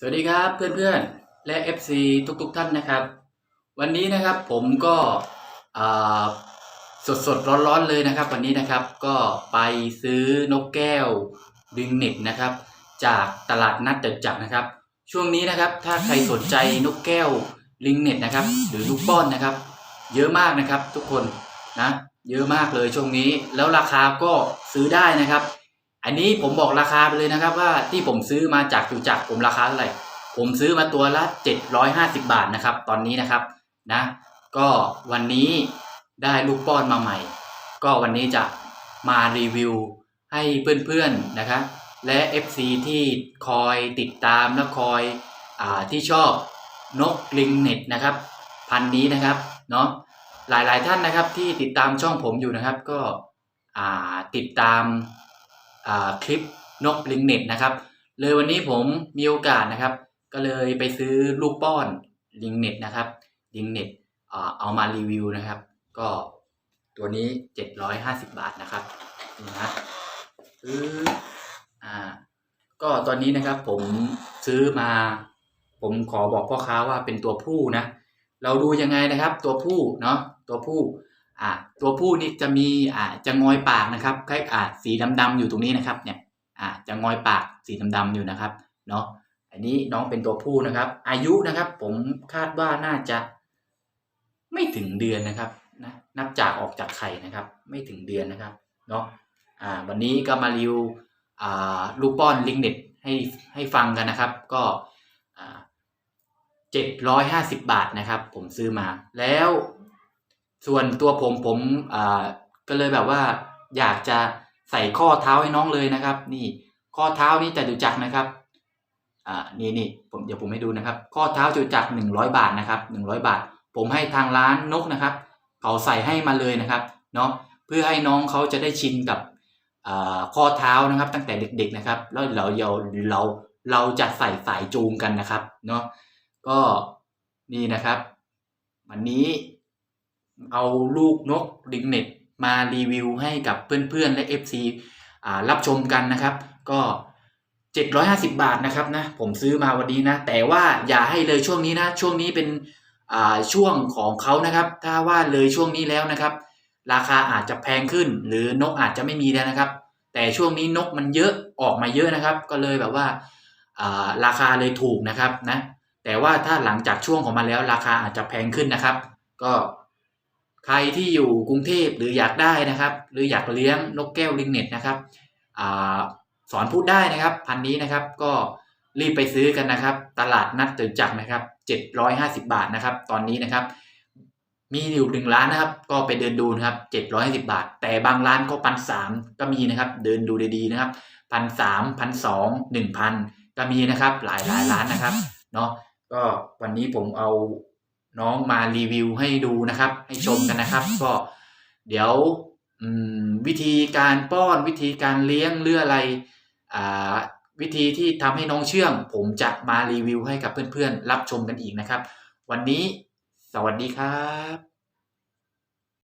สวัสดีครับเพื่อนๆ และ FC ทุกๆท่านนะครับ วันนี้นะครับผมก็สดสดๆร้อนๆเลยนะครับ วันนี้นะครับก็ไปซื้อนกแก้วดึงเน็ตนะครับ จากตลาดนัดเดจักรนะครับ ช่วงนี้นะครับถ้าใครสนใจนกแก้วลิงเน็ตนะครับ หรือลูกป้อนนะครับ เยอะมากนะครับทุกคนนะเยอะมากเลยช่วงนี้ แล้วราคาก็ซื้อได้นะครับ อันนี้ผมบอกราคาไปเลยนะครับว่าที่ผมซื้อมาจากจุจักผมราคาเท่าไหร่ผมซื้อมาตัวละ 750 บาทนะครับ ตอนนี้นะครับนะก็วันนี้ได้ลูกป้อนมาใหม่ ก็วันนี้จะมารีวิวให้เพื่อนๆนะครับและ FC ที่คอยติดตามและคอยอที่ชอบนกลิงเน็ตนะครับ พันนี้นะครับเนาะหลายๆท่านนะครับที่ติดตามช่องผมอยู่นะครับ ก็ติดตาม คลิปนกลิงเน็ตนะครับ เลยวันนี้ผมมีโอกาสนะครับ ก็เลยไปซื้อลูกป้อนลิงเน็ตนะครับลิงเน็ตเอามารีวิวนะครับ ก็ตัวนี้ 750 บาทนะครับนี่นะซื้ออ่าก็ตอนนี้นะครับผมซื้อมา ผมขอบอกพ่อค้าว่าเป็นตัวผู้นะ เราดูยังไงนะครับ ตัวผู้เนาะตัวผู้ อ่าตัวผู้นี่จะมีอ่าจะงอยปากนะครับคล้ายอ่าสีดำๆอยู่ตรงนี้นะครับเนี่ยอ่าจะงอยปากสีดำๆอยู่นะครับเนาะอันนี้น้องเป็นตัวผู้นะครับ อายุนะครับ ผมคาดว่าน่าจะไม่ถึงเดือนนะครับนะนับจากออกจากไข่นะครับ ไม่ถึงเดือนนะครับเนาะอ่าวันนี้ก็มารีวิวอ่าลูกป้อนลิงเน็ตให้ให้ฟังกันนะครับ ก็อ่าเจ็ดร้อยห้าสิบบาทนะครับ ผมซื้อมาแล้ว ส่วนตัวผมผมอ่าก็เลยแบบว่า อยากจะใส่ข้อเท้าให้น้องเลยนะครับ นี่ข้อเท้านี่จะดูจักนะครับอ่านี่นี่ผมเดี๋ยวผมให้ดูนะครับ ข้อเท้าจุจักหนึ่งร้อยบาทนะครับหนึ่งร้อยบาท ผมให้ทางร้านนกนะครับเขาใส่ให้มาเลยนะครับเนาะเพื่อให้น้องเขาจะได้ชินกับอ่าข้อเท้านะครับ ตั้งแต่เด็ก ๆนะครับ แล้วเราเราเราเราจะใส่สายจูงกันนะครับเนาะก็นี่นะครับ วันนี้ เอาลูกนกดิงเน็ตมารีวิวให้กับเพื่อนๆ และ FC อ่ารับชมกันนะครับ ก็ 750 บาทนะครับนะผมซื้อมาวันนี้นะ แต่ว่าอย่าให้เลยช่วงนี้นะ ช่วงนี้เป็นอ่าช่วงของเขานะครับ ถ้าว่าเลยช่วงนี้แล้วนะครับ ราคาอาจจะแพงขึ้น หรือนกอาจจะไม่มีแล้วนะครับ แต่ช่วงนี้นกมันเยอะออกมาเยอะนะครับ ก็เลยแบบว่าอ่าราคาเลยถูกนะครับนะแต่ว่าถ้าหลังจากช่วงของมันแล้วราคาอาจจะแพงขึ้นนะครับ ก็ ใครที่อยู่กรุงเทพหรืออยากได้นะครับ หรืออยากเลี้ยงนกแก้วลิงเน็ตนะครับอสอนพูดได้นะครับ พันนี้นะครับก็รีบไปซื้อกันนะครับ ตลาดนัดตื่นจักรนะครับ 750 บาทนะครับ ตอนนี้นะครับ มีอยู่หนึ่งร้านนะครับ ก็ไปเดินดูนะครับ750 บาท แต่บางร้านก็พันสามก็มีนะครับ เดินดูดีๆนะครับพันสามพันสองหนึ่งพันก็มีนะครับ หลายหลายร้านนะครับเนาะก็วันนี้ผมเอา น้องมารีวิวให้ดูนะครับ ให้ชมกันนะครับ ก็เดี๋ยวอืมวิธีการป้อนวิธีการเลี้ยงหรืออะไรอ่าวิธีที่ทำให้น้องเชื่อง ผมจะมารีวิวให้กับเพื่อนๆ รับชมกันอีกนะครับ วันนี้สวัสดีครับ